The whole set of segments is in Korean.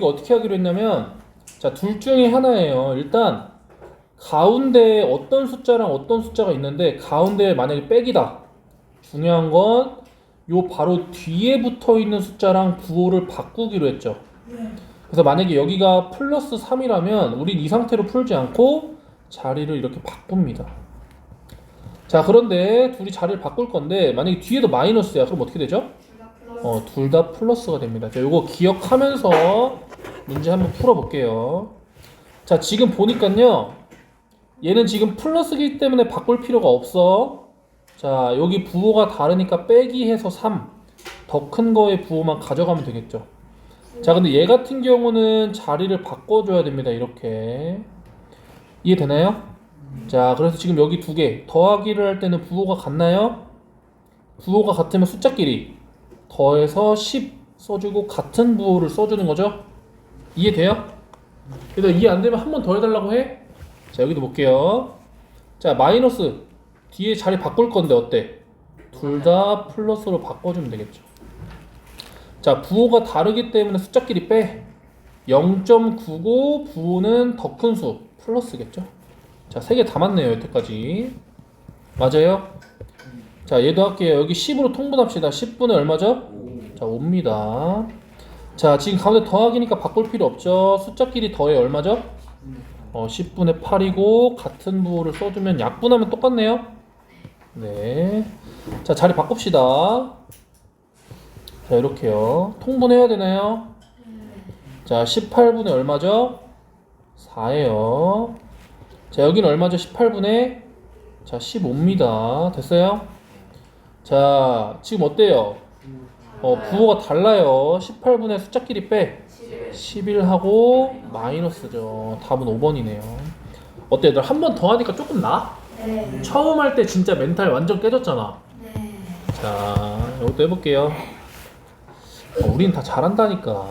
우리가 어떻게 하기로 했냐면 자, 둘 중에 하나예요. 일단 가운데에 어떤 숫자랑 어떤 숫자가 있는데 가운데에 만약에 백이다. 중요한 건 요 바로 뒤에 붙어 있는 숫자랑 부호를 바꾸기로 했죠. 그래서 만약에 여기가 플러스 3이라면 우린 이 상태로 풀지 않고 자리를 이렇게 바꿉니다. 자, 그런데 둘이 자리를 바꿀 건데 만약에 뒤에도 마이너스야. 그럼 어떻게 되죠? 어, 둘 다 플러스가 됩니다. 자, 요거 기억하면서 문제 한번 풀어볼게요. 자, 지금 보니까요. 얘는 지금 플러스기 때문에 바꿀 필요가 없어. 자, 여기 부호가 다르니까 빼기 해서 3. 더 큰 거의 부호만 가져가면 되겠죠. 자, 근데 얘 같은 경우는 자리를 바꿔줘야 됩니다. 이렇게. 이해되나요? 자, 그래서 지금 여기 두 개. 더하기를 할 때는 부호가 같나요? 부호가 같으면 숫자끼리 더해서 10 써주고 같은 부호를 써주는 거죠. 이해돼요? 그래서 이해 안 되면 한 번 더 해달라고 해. 자 여기도 볼게요. 자 마이너스 뒤에 자리 바꿀 건데 어때? 둘 다 플러스로 바꿔주면 되겠죠. 자 부호가 다르기 때문에 숫자끼리 빼. 0.95 부호는 더 큰 수 플러스겠죠. 자 세 개 다 맞네요 여태까지. 맞아요? 자 얘도 할게요. 여기 10으로 통분합시다. 10분의 얼마죠? 자 5입니다. 자 지금 가운데 더하기니까 바꿀 필요 없죠. 숫자끼리 더해 얼마죠? 어 10분의 8이고 같은 부호를 써주면 약분하면 똑같네요. 네. 자 자리 바꿉시다. 자 이렇게요. 통분해야 되나요? 자 18분의 얼마죠? 4예요. 자 여기는 얼마죠? 18분의 자 15입니다. 됐어요? 자 지금 어때요? 어 부호가 달라요. 18분의 숫자끼리 빼. 11하고 마이너스죠. 답은 5번이네요. 어때 얘들 한 번 더 하니까 조금 나? 네. 처음 할 때 진짜 멘탈 완전 깨졌잖아. 네. 자, 이것도 해볼게요. 어, 우린 다 잘한다니까.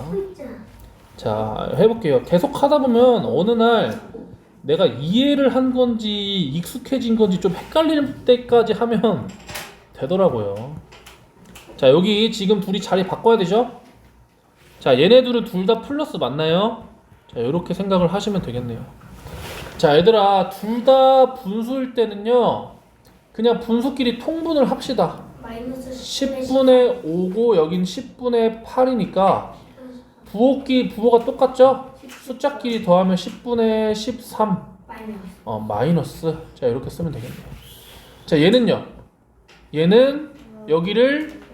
자, 해볼게요. 계속 하다 보면 어느 날 내가 이해를 한 건지 익숙해진 건지 좀 헷갈릴 때까지 하면 되더라고요. 자, 여기 지금 둘이 자리 바꿔야 되죠? 자, 얘네 둘은 둘 다 플러스 맞나요? 자, 이렇게 생각을 하시면 되겠네요. 자, 얘들아, 둘 다 분수일 때는요, 그냥 분수끼리 통분을 합시다. 마이너스 10분의 5고 여긴 10분의 8이니까 부호끼 부호가 똑같죠? 숫자끼리 더하면 10분의 13 마이너스 어, 마이너스 자 이렇게 쓰면 되겠네요 자 얘는요 얘는 여기를 0.25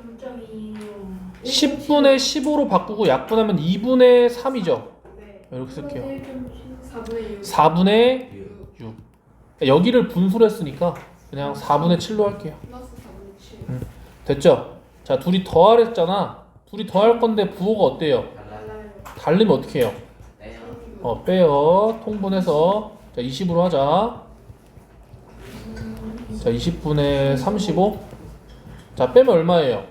10분의 15로 바꾸고 약분하면 2분의 3이죠 이렇게 쓸게요 4분의 6 4분의 6 여기를 분수로 했으니까 그냥 4분의 7로 할게요 플러스 4분의 7 됐죠? 자 둘이 더하랬잖아 둘이 더할 건데 부호가 어때요? 달리면 어떻게 해요? 어, 빼요. 통분해서 자, 20으로 하자. 자, 20분의 35. 자, 빼면 얼마예요?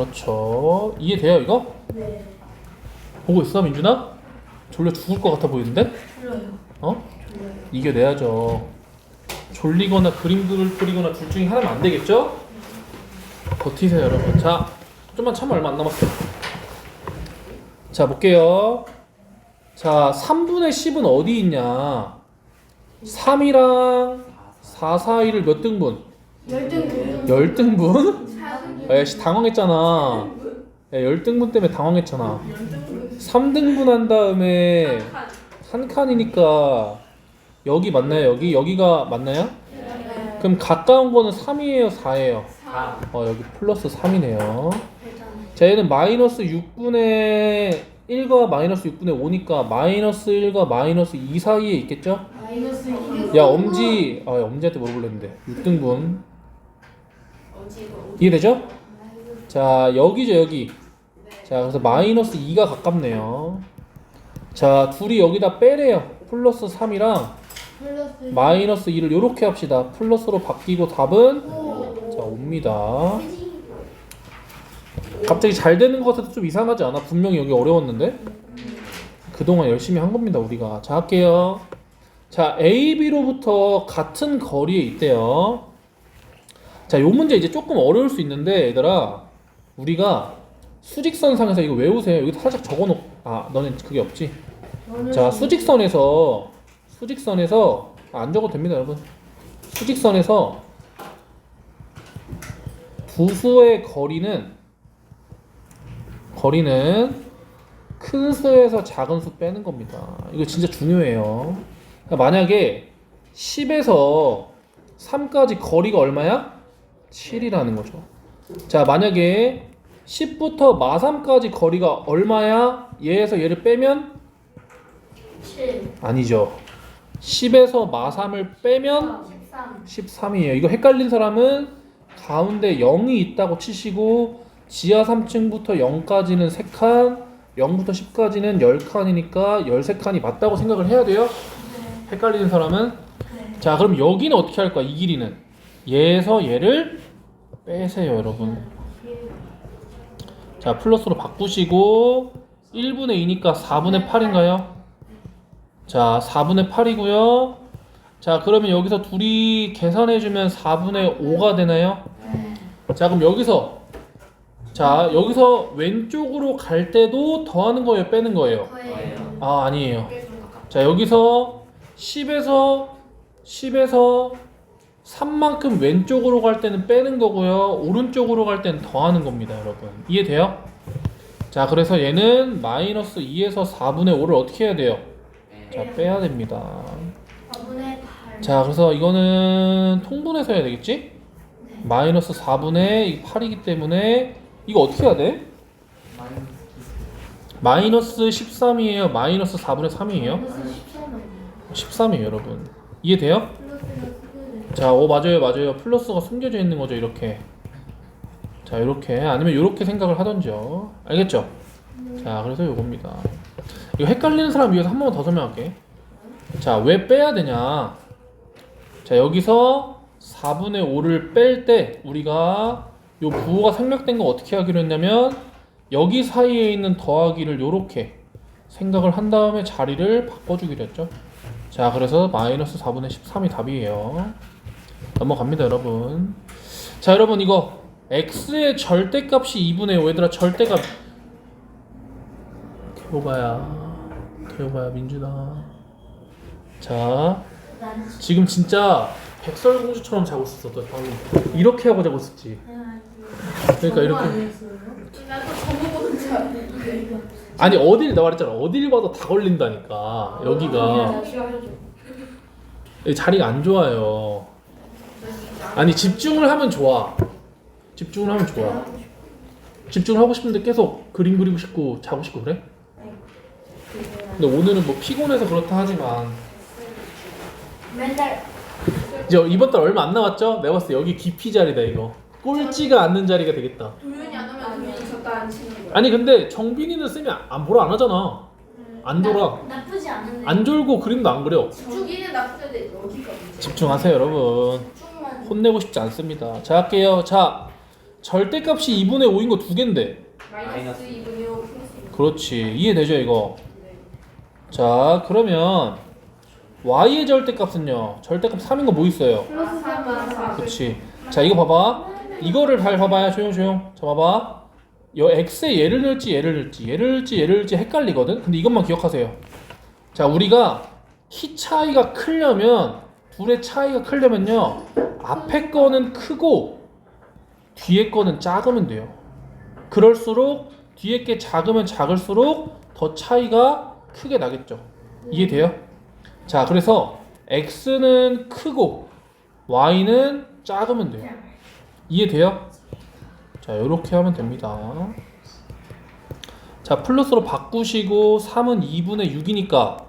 플러스 20분의 9 그렇죠. 이해돼요, 이거? 네 보고 있어, 민준아? 졸려 죽을 것 같아 보이는데? 틀려요 어? 틀려요 이겨내야죠. 졸리거나 그림 그리거나 둘 중에 하나면 안 되겠죠? 버티세요, 여러분. 자, 좀만 참아 얼마 안 남았어요. 자, 볼게요. 자, 3분의 10은 어디 있냐? 3이랑 4 사이를 몇 등분? 열등 열 등분? 4등분 야, 씨, 당황했잖아. 야, 열 등분 때문에 당황했잖아. 3등분 한 다음에 한 칸이니까 여기 맞나요? 여기? 여기가 맞나요? 네 그럼 가까운 거는 3이에요, 4예요? 어, 여기 플러스 3이네요. 자, 얘는 마이너스 6분의 1과 마이너스 6분의 5니까 마이너스 1과 마이너스 2 사이에 있겠죠? 마이너스 2 야, 엄지, 아, 엄지한테 물어보려는데. 6등분. 이해되죠? 자, 여기죠, 여기. 자, 그래서 마이너스 2가 가깝네요. 자, 둘이 여기다 빼래요. 플러스 3이랑 플러스 마이너스 2를 이렇게 합시다. 플러스로 바뀌고 답은 자, 5입니다. 갑자기 잘 되는 것 같아도 좀 이상하지 않아? 분명히 여기 어려웠는데? 그동안 열심히 한 겁니다, 우리가. 자, 할게요. 자, A, B로부터 같은 거리에 있대요. 자, 요 문제 이제 조금 어려울 수 있는데, 얘들아, 우리가 수직선상에서 이거 외우세요. 여기 살짝 적어놓. 아, 너는 그게 없지. 자, 수직선에서 수직선에서 아, 안 적어도 됩니다, 여러분. 수직선에서 두 수의 거리는 거리는 큰 수에서 작은 수 빼는 겁니다. 이거 진짜 중요해요. 그러니까 만약에 10에서 3까지 거리가 얼마야? 7이라는 거죠. 자, 만약에 10부터 마3까지 거리가 얼마야? 얘에서 얘를 빼면 7 아니죠. 10에서 마3을 빼면 13 13이에요. 이거 헷갈린 사람은 가운데 0이 있다고 치시고 지하 3층부터 0까지는 3칸, 0부터 10까지는 10칸이니까 13칸이 맞다고 생각을 해야 돼요. 헷갈리는 사람은 자, 그럼 여기는 어떻게 할 거야? 이 길이는 얘에서 얘를 빼세요, 여러분. 자, 플러스로 바꾸시고 1분의 2니까 4분의 8인가요? 자, 4분의 8이고요. 자, 그러면 여기서 둘이 계산해주면 4분의 5가 되나요? 자, 그럼 여기서 자, 여기서 왼쪽으로 갈 때도 더하는 거예요, 빼는 거예요? 거예요 아, 아니에요. 자, 여기서 10에서 10에서 3만큼 왼쪽으로 갈 때는 빼는 거고요. 오른쪽으로 갈 때는 더하는 겁니다, 여러분. 이해돼요? 자, 그래서 얘는 마이너스 2에서 4분의 5를 어떻게 해야 돼요? 자, 빼야 됩니다. 4분의 8 자, 그래서 이거는 통분해서 해야 되겠지? 마이너스 4분의 8이기 때문에 이거 어떻게 해야 돼? 마이너스 13이에요. 마이너스 4분의 3이에요. 플러스 13 13이에요, 여러분. 이해돼요? 자, 오 맞아요, 맞아요. 플러스가 숨겨져 있는 거죠, 이렇게. 자, 이렇게 아니면 이렇게 생각을 하던지요. 알겠죠? 자, 그래서 요겁니다. 이거 헷갈리는 사람 위해서 한 번만 더 설명할게. 자, 왜 빼야 되냐? 자, 여기서 4분의 5를 뺄 때 우리가 요 부호가 생략된 거 어떻게 하기로 했냐면 여기 사이에 있는 더하기를 요렇게 생각을 한 다음에 자리를 바꿔주기로 했죠. 자, 그래서 마이너스 4분의 13이 답이에요. 넘어갑니다, 여러분. 자, 여러분 이거 x의 절대값이 2분의 5 얘들아 절대값. 개오바야 개오바야 민준아. 자 지금 진짜 백설공주처럼 자고 있었어 너 방금. 이렇게 하고 자고 있었지. 그러니까 이렇게. 아니 어딜 나 말했잖아. 어딜 봐도 다 걸린다니까 여기가. 여기 자리가 안 좋아요 아니 집중을 하면 좋아. 집중을 하면 좋아. 집중을 하고 싶은데 계속 그림 그리고 싶고 자고 싶고 그래? 근데 오늘은 뭐 피곤해서 그렇다 하지만. 맨날 이제 이번 달 얼마 안 남았죠? 내가 봤을 때 여기 깊이 자리다 이거. 꼴찌가 앉는 자리가 되겠다. 도윤이 안 오면 도윤이 졌다 안 치는 거야. 아니 근데 정빈이는 쓰면 안 뭐라 안 하잖아. 안 돌아. 나쁘지 않은데. 안 졸고 그림도 안 그려. 주기는 나쁘지 여기가 문제 집중하세요 여러분 혼내고 싶지 않습니다. 자 할게요. 자 절대값이 2분의 5인 거 두 개인데. 마이너스 2분의 5 플러스 2 그렇지. 이해되죠 이거? 자 그러면 y의 절대값은요? 절대값 3인 거 뭐 있어요? 플러스 3만 그렇지. 자 이거 봐봐. 이거를 잘 봐봐요. 조용 조용. 자 봐봐. 여 x에 얘를 넣을지 얘를 넣을지. 얘를 넣을지 얘를 넣을지 헷갈리거든? 근데 이것만 기억하세요. 자 우리가 키 차이가 크려면 둘의 차이가 크려면요 앞에 거는 크고 뒤에 거는 작으면 돼요 그럴수록 뒤에 게 작으면 작을수록 더 차이가 크게 나겠죠 이해돼요? 자 그래서 x는 크고 y는 작으면 돼요 이해돼요? 자 이렇게 하면 됩니다 자 플러스로 바꾸시고 3은 2분의 6이니까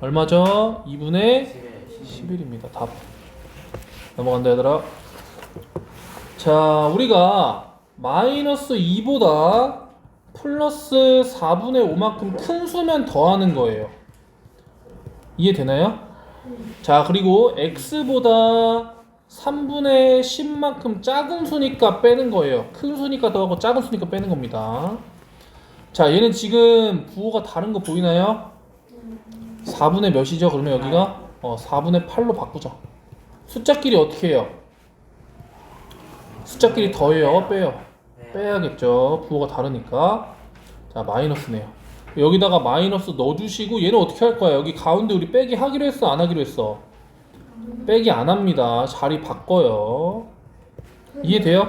얼마죠? 2분의 11입니다. 답. 넘어간다 얘들아. 자 우리가 마이너스 2보다 플러스 4분의 5만큼 큰 수면 더하는 거예요. 이해되나요? 자 그리고 x보다 3분의 10만큼 작은 수니까 빼는 거예요. 큰 수니까 더하고 작은 수니까 빼는 겁니다. 자 얘는 지금 부호가 다른 거 보이나요? 4분의 몇이죠? 그러면 여기가 어 4분의 8로 바꾸자 숫자끼리 어떻게 해요? 숫자끼리 더해요 빼요 네. 빼야겠죠. 부호가 다르니까. 자, 마이너스네요. 여기다가 마이너스 넣어주시고 얘는 어떻게 할 거야? 여기 가운데 우리 빼기 하기로 했어? 안 하기로 했어? 빼기 안 합니다. 자리 바꿔요. 이해돼요?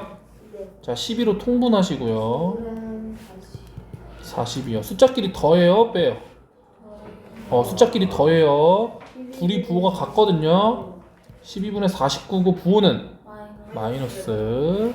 네. 자, 12로 통분하시고요. 그럼 다시 40이요. 숫자끼리 더해요? 빼요? 어, 숫자끼리 더해요. 둘이 부호가 같거든요. 12분의 49고 부호는 마이너스 마이너스